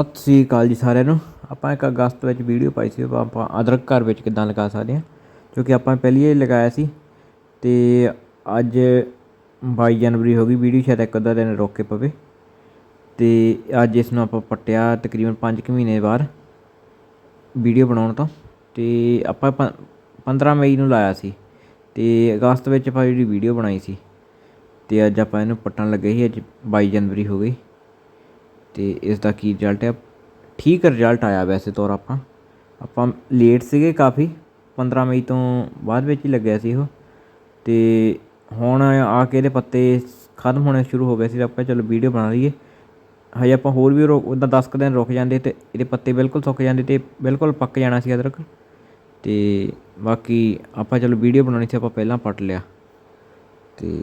ਸਤਿ ਸ੍ਰੀ ਅਕਾਲ ਜੀ ਸਾਰਿਆਂ ਨੂੰ। ਆਪਾਂ ਇੱਕ ਅਗਸਤ ਵਿੱਚ ਵੀਡੀਓ ਪਾਈ ਸੀ, ਆਪਾਂ- ਆਪਾਂ ਅਦਰਕ ਘਰ ਵਿੱਚ ਕਿੱਦਾਂ ਲਗਾ ਸਕਦੇ ਹਾਂ ਕਿਉਂਕਿ ਆਪਾਂ ਪਹਿਲੀ ਹੀ ਲਗਾਇਆ ਸੀ। ਤੇ ਅੱਜ 22 ਜਨਵਰੀ ਹੋ ਗਈ ਵੀਡੀਓ ਸ਼ਾਇਦ ਇੱਕ ਅੱਧਾ ਦਿਨ ਰੋਕ ਕੇ ਪਵੇ। ਤੇ ਅੱਜ ਇਸ ਨੂੰ ਆਪਾਂ ਪੱਟਿਆ ਤਕਰੀਬਨ 5 ਕੁ ਮਹੀਨੇ ਬਾਅਦ ਵੀਡੀਓ ਬਣਾਉਣ ਤੋਂ। ਤੇ ਆਪਾਂ ਪੰ- 15 ਮਈ ਨੂੰ ਲਾਇਆ ਸੀ। ਤੇ ਅਗਸਤ ਵਿੱਚ ਆਪਾਂ ਜਿਹੜੀ ਵੀਡੀਓ ਬਣਾਈ ਸੀ, ਤੇ ਅੱਜ ਆਪਾਂ ਇਹਨੂੰ ਪੱਟਣ ਲੱਗੇ ਸੀ, ਅੱਜ 22 ਜਨਵਰੀ ਹੋ ਗਈ। ਅਤੇ ਇਸ ਦਾ ਕੀ ਰਿਜ਼ਲਟ ਹੈ? ਠੀਕ ਰਿਜ਼ਲਟ ਆਇਆ ਵੈਸੇ ਤੌਰ ਆਪਾਂ। ਆਪਾਂ ਲੇਟ ਸੀਗੇ ਕਾਫੀ 15 ਮਈ ਤੋਂ ਬਾਅਦ ਵਿੱਚ ਹੀ ਲੱਗਿਆ ਸੀ ਉਹ। ਅਤੇ ਹੁਣ ਆ ਕੇ ਇਹਦੇ ਪੱਤੇ ਖਤਮ ਹੋਣੇ ਸ਼ੁਰੂ ਹੋ ਗਏ ਸੀ ਤਾਂ ਆਪਾਂ ਚਲੋ ਵੀਡੀਓ ਬਣਾ ਲਈਏ। ਹਜੇ ਆਪਾਂ ਹੋਰ ਵੀ ਰੋਕ ਉਹਦਾ 10 ਕੁ ਦਿਨ ਰੁਕ ਜਾਂਦੇ ਤੇ ਇਹਦੇ ਪੱਤੇ ਬਿਲਕੁਲ ਸੁੱਕ ਜਾਂਦੇ ਤੇ ਬਿਲਕੁਲ ਪੱਕ ਜਾਣਾ ਸੀ ਅਦਰਕ। ਤੇ ਬਾਕੀ ਆਪਾਂ ਚਲੋ ਵੀਡੀਓ ਬਣਾਉਣੀ ਸੀ, ਆਪਾਂ ਪਹਿਲਾਂ ਪੱਟ ਲਿਆ। ਤੇ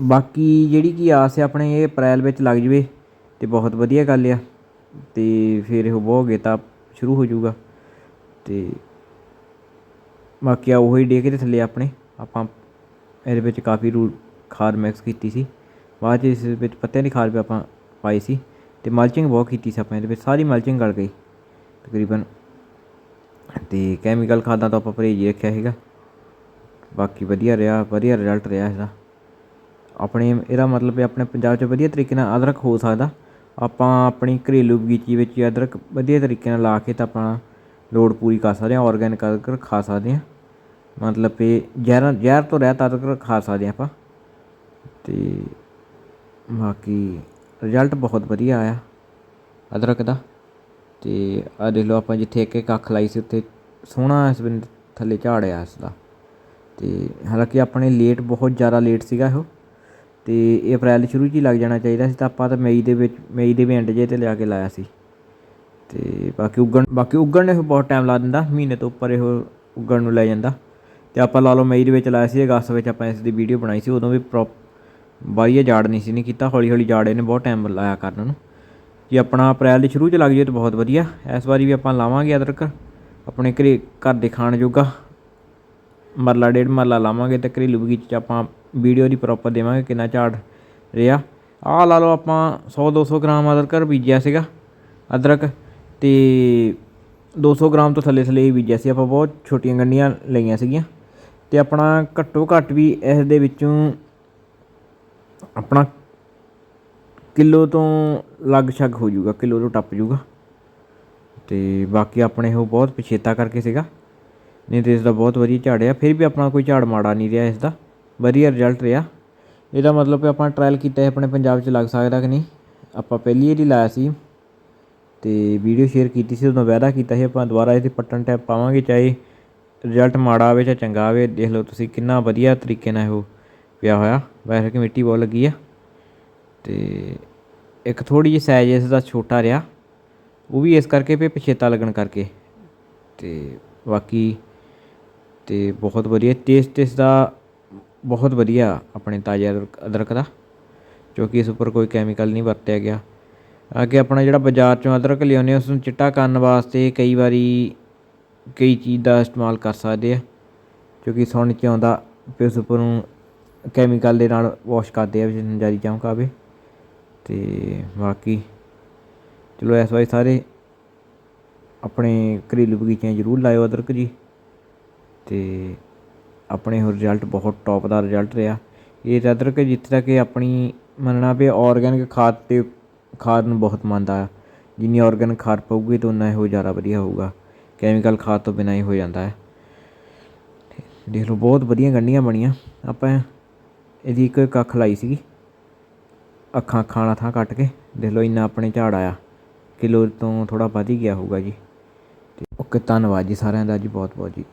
ਬਾਕੀ ਜਿਹੜੀ ਕੀ ਆਸ ਹੈ ਆਪਣੇ, ਇਹ ਅਪ੍ਰੈਲ ਵਿੱਚ ਲੱਗ ਜਵੇ। ਅਤੇ ਬਹੁਤ ਵਧੀਆ ਗੱਲ ਆ। ਅਤੇ ਫਿਰ ਇਹੋ ਬਹੁਤ ਗੇਤਾ ਸ਼ੁਰੂ ਹੋ ਜਾਊਗਾ। ਅਤੇ ਬਾਕੀ ਆ ਉਹੀ ਡੇਕੇ ਦੇ ਥੱਲੇ ਆਪਣੇ। ਆਪਾਂ ਇਹਦੇ ਵਿੱਚ ਕਾਫੀ ਰੂ ਖਾਦ ਮਿਕਸ ਕੀਤੀ ਸੀ। ਬਾਅਦ 'ਚ ਇਸ ਵਿੱਚ ਪੱਤਿਆਂ ਦੀ ਖਾਦ ਵੀ ਆਪਾਂ ਪਾਈ ਸੀ। ਅਤੇ ਮਲਚਿੰਗ ਬਹੁਤ ਕੀਤੀ ਸੀ ਆਪਾਂ ਇਹਦੇ ਵਿੱਚ। ਸਾਰੀ ਮਲਚਿੰਗ ਗਲ ਗਈ ਤਕਰੀਬਨ। ਅਤੇ ਕੈਮੀਕਲ ਖਾਦਾਂ ਤੋਂ ਆਪਾਂ ਪਰਹੇਜ਼ ਹੀ ਰੱਖਿਆ ਸੀਗਾ। ਬਾਕੀ ਵਧੀਆ ਰਿਹਾ, ਵਧੀਆ ਰਿਜ਼ਲਟ ਰਿਹਾ ਇਹਦਾ। ਆਪਣੇ, ਇਹਦਾ ਮਤਲਬ ਹੈ ਆਪਣੇ ਪੰਜਾਬ 'ਚ ਵਧੀਆ ਤਰੀਕੇ ਨਾਲ ਅਦਰਕ ਹੋ ਸਕਦਾ। ਆਪਾਂ ਆਪਣੀ ਘਰੇਲੂ ਬਗੀਚੀ ਵਿੱਚ ਅਦਰਕ ਵਧੀਆ ਤਰੀਕੇ ਨਾਲ ਲਾ ਕੇ ਤਾਂ ਆਪਣਾ ਲੋੜ ਪੂਰੀ ਕਰ ਸਕਦੇ ਹਾਂ ਔਰਗੈਨਿਕ ਅਦਰਕ ਖਾ ਸਕਦੇ ਹਾਂ। ਮਤਲਬ ਕਿ ਜ਼ਹਿਰਾਂ ਜ਼ਹਿਰ ਤੋਂ ਰਹਿਤ ਅਦਰਕ ਖਾ ਸਕਦੇ ਹਾਂ ਆਪਾਂ। ਅਤੇ ਬਾਕੀ ਰਿਜ਼ਲਟ ਬਹੁਤ ਵਧੀਆ ਆਇਆ ਅਦਰਕ ਦਾ। ਅਤੇ ਆ ਦੇਖ ਲਓ ਆਪਾਂ ਜਿੱਥੇ ਇੱਕ ਇੱਕ ਅੱਖ ਲਾਈ ਸੀ, ਉੱਥੇ ਸੋਹਣਾ ਇਸ ਬਿੰਦ ਥੱਲੇ ਝਾੜ ਆ ਇਸ ਦਾ। ਤੇ ਹਾਲਾਂਕਿ ਆਪਣੇ ਲੇਟ ਬਹੁਤ ਜ਼ਿਆਦਾ ਲੇਟ ਸੀਗਾ ਇਹੋ। ਅਤੇ ਇਹ ਅਪ੍ਰੈਲ ਸ਼ੁਰੂ 'ਚ ਹੀ ਲੱਗ ਜਾਣਾ ਚਾਹੀਦਾ ਸੀ, ਤਾਂ ਆਪਾਂ ਤਾਂ ਮਈ ਦੇ ਵਿੱਚ, ਮਈ ਦੇ ਵੀ ਐਂਡ ਜਿਹੇ ਤੇ ਲਿਆ ਕੇ ਲਾਇਆ ਸੀ। ਅਤੇ ਬਾਕੀ ਉੱਗਣ ਬਾਕੀ ਉੱਗਣ ਨੇ ਬਹੁਤ ਟਾਈਮ ਲਾ ਦਿੰਦਾ, ਮਹੀਨੇ ਤੋਂ ਉੱਪਰ ਇਹ ਉੱਗਣ ਨੂੰ ਲੈ ਜਾਂਦਾ। ਅਤੇ ਆਪਾਂ ਲਾ ਲਓ ਮਈ ਦੇ ਵਿੱਚ ਲਾਇਆ ਸੀ, ਅਗਸਤ ਵਿੱਚ ਆਪਾਂ ਇਸ ਦੀ ਵੀਡੀਓ ਬਣਾਈ ਸੀ, ਉਦੋਂ ਵੀ ਪ੍ਰੋਪ ਵਧੀਆ ਜਾੜ ਨਹੀਂ ਸੀ, ਨਹੀਂ ਕੀਤਾ ਹੌਲੀ ਹੌਲੀ ਜਾੜ ਇਹਨੇ ਬਹੁਤ ਟਾਈਮ ਲਾਇਆ ਕਰਨ ਨੂੰ। ਜੇ ਆਪਣਾ ਅਪ੍ਰੈਲ ਦੇ ਸ਼ੁਰੂ 'ਚ ਲੱਗ ਜਾਏ ਤਾਂ ਬਹੁਤ ਵਧੀਆ, ਇਸ ਵਾਰੀ ਵੀ ਆਪਾਂ ਲਾਵਾਂਗੇ ਅਦਰਕ, ਆਪਣੇ ਘਰੇ ਘਰ ਦੇ ਖਾਣ ਜੋਗਾ। ਮਰਲਾ ਡੇਢ ਮਰਲਾ ਲਾਵਾਂਗੇ ਤੇ ਘਰੇਲੂ ਬਗੀਚੇ 'ਚ ਆਪਾਂ ਵੀਡੀਓ ਦੀ ਪ੍ਰੋਪਰ ਦੇਵਾਂਗੇ, ਕਿੰਨਾ ਝਾੜ ਰਿਹਾ। ਆਹ ਲਾ ਲਓ ਆਪਾਂ 100 200 ਗ੍ਰਾਮ ਅਦਰਕ ਬੀਜਿਆ ਸੀਗਾ, ਅਦਰਕ ਤੇ 200 ਗ੍ਰਾਮ ਤੋਂ ਥੱਲੇ ਥੱਲੇ ਹੀ ਬੀਜਿਆ ਸੀ, ਆਪਾਂ ਬਹੁਤ ਛੋਟੀਆਂ ਗੰਡੀਆਂ ਲਈਆਂ ਸੀਗੀਆਂ। ਤੇ ਆਪਣਾ ਘੱਟੋ ਘੱਟ ਵੀ ਇਸ ਦੇ ਵਿੱਚੋਂ ਆਪਣਾ ਕਿਲੋ ਤੋਂ ਲੱਗ ਛੱਗ ਹੋ ਜਾਊਗਾ, ਕਿਲੋ ਤੋਂ ਟੱਪ ਜਾਊਗਾ। ਤੇ ਬਾਕੀ ਆਪਣੇ ਉਹ ਬਹੁਤ ਪਛੇਤਾ ਕਰਕੇ ਸੀਗਾ, ਨਹੀਂ ਤੇ ਇਸ ਦਾ ਬਹੁਤ ਵਧੀਆ ਝਾੜਿਆ ਫਿਰ ਵੀ ਆਪਣਾ ਕੋਈ ਝਾੜ ਮਾੜਾ ਨਹੀਂ ਰਿਹਾ ਇਸ ਦਾ। ਵਧੀਆ ਰਿਜ਼ਲਟ ਰਿਹਾ। ਇਹਦਾ ਮਤਲਬ ਕਿ ਆਪਾਂ ਟਰਾਇਲ ਕੀਤਾ ਹੈ ਆਪਣੇ ਪੰਜਾਬ 'ਚ ਲੱਗ ਸਕਦਾ ਕਿ ਨਹੀਂ। ਆਪਾਂ ਪਹਿਲੀ ਵਾਰੀ ਲਾਇਆ ਸੀ ਅਤੇ ਵੀਡੀਓ ਸ਼ੇਅਰ ਕੀਤੀ ਸੀ, ਉਦੋਂ ਵਾਅਦਾ ਕੀਤਾ ਸੀ ਆਪਾਂ ਦੁਬਾਰਾ ਇਹਦੇ ਪੱਟਣ ਟੈਪ ਪਾਵਾਂਗੇ, ਚਾਹੇ ਰਿਜ਼ਲਟ ਮਾੜਾ ਆਵੇ ਚਾਹੇ ਚੰਗਾ ਆਵੇ, ਦੇਖ ਲਓ ਤੁਸੀਂ ਕਿੰਨਾ ਵਧੀਆ ਤਰੀਕੇ ਨਾਲ ਉਹ ਪਿਆ ਹੋਇਆ। ਵੈਸੇ ਕਿ ਮਿੱਟੀ ਬਹੁਤ ਲੱਗੀ ਆ। ਅਤੇ ਇੱਕ ਥੋੜ੍ਹੀ ਜਿਹੀ ਸਾਈਜ਼ ਇਸ ਦਾ ਛੋਟਾ ਰਿਹਾ। ਉਹ ਵੀ ਇਸ ਕਰਕੇ ਵੀ ਪਛੇਤਾ ਲੱਗਣ ਕਰਕੇ। ਅਤੇ ਬਾਕੀ ਅਤੇ ਬਹੁਤ ਵਧੀਆ ਟੇਸਟ ਇਸ ਦਾ ਬਹੁਤ ਵਧੀਆ ਆਪਣੇ ਤਾਜ਼ੇ ਅਦਰਕ ਅਦਰਕ ਦਾ ਕਿਉਂਕਿ ਇਸ ਉੱਪਰ ਕੋਈ ਕੈਮੀਕਲ ਨਹੀਂ ਵਰਤਿਆ ਗਿਆ। ਅੱਗੇ ਆਪਣਾ ਜਿਹੜਾ ਬਾਜ਼ਾਰ ਚੋਂ ਅਦਰਕ ਲਿਆਉਂਦੇ ਉਸ ਨੂੰ ਚਿੱਟਾ ਕਰਨ ਵਾਸਤੇ ਕਈ ਵਾਰੀ ਕਈ ਚੀਜ਼ ਦਾ ਇਸਤੇਮਾਲ ਕਰ ਸਕਦੇ ਆ ਕਿਉਂਕਿ ਸੁਣ ਚ ਆਉਂਦਾ ਵੀ ਉਸ ਉੱਪਰ ਨੂੰ ਕੈਮੀਕਲ ਦੇ ਨਾਲ ਵਾਸ਼ ਕਰਦੇ ਆ ਵੀ ਜਾਰੀ ਚਮਕ ਆਵੇ ਤੇ ਬਾਕੀ ਚਲੋ ਇਸ ਵਾਰੀ ਸਾਰੇ ਆਪਣੇ ਘਰੇਲੂ ਬਗੀਚਿਆਂ ਜ਼ਰੂਰ ਲਾਇਓ ਅਦਰਕ ਜੀ। ਤੇ ਆਪਣੇ ਉਹ ਰਿਜ਼ਲਟ ਬਹੁਤ ਟੋਪ ਦਾ ਰਿਜ਼ਲਟ ਰਿਹਾ। ਇਹ ਅਦਰਕ ਜਿੱਥੇ ਤੱਕ ਇਹ ਆਪਣੀ ਮੰਨਣਾ ਵੀ ਔਰਗੈਨਿਕ ਖਾਦ ਤੇ ਖਾਦ ਨੂੰ ਬਹੁਤ ਮੰਨਦਾ ਜਿੰਨੀ ਔਰਗੈਨਿਕ ਖਾਦ ਪਊਗੀ ਤਾਂ ਉਨਾ ਇਹੋ ਜ਼ਿਆਦਾ ਵਧੀਆ ਹੋਊਗਾ। ਕੈਮੀਕਲ ਖਾਦ ਤੋਂ ਬਿਨਾਂ ਹੀ ਹੋ ਜਾਂਦਾ ਹੈ। ਦੇਖ ਲਓ, ਬਹੁਤ ਵਧੀਆ ਗੰਢੀਆਂ ਬਣੀਆਂ। ਆਪਾਂ ਇਹਦੀ ਇੱਕ ਇੱਕ ਅੱਖ ਲਾਈ ਸੀਗੀ। ਅੱਖਾਂ ਅੱਖਾਂ ਖਾਣਾ ਥਾਂ ਕੱਟ ਕੇ। ਦੇਖ ਲਓ, ਇੰਨਾ ਆਪਣੇ ਝਾੜ ਆਇਆ। ਕਿਲੋ ਤੋਂ ਥੋੜਾ ਵੱਧ ਹੀ ਗਿਆ ਹੋਊਗਾ ਜੀ। ਤੇ ਓਕੇ, ਧੰਨਵਾਦ ਜੀ ਸਾਰਿਆਂ ਦਾ। ਜੀ ਬਹੁਤ ਬਹੁਤ ਜੀ।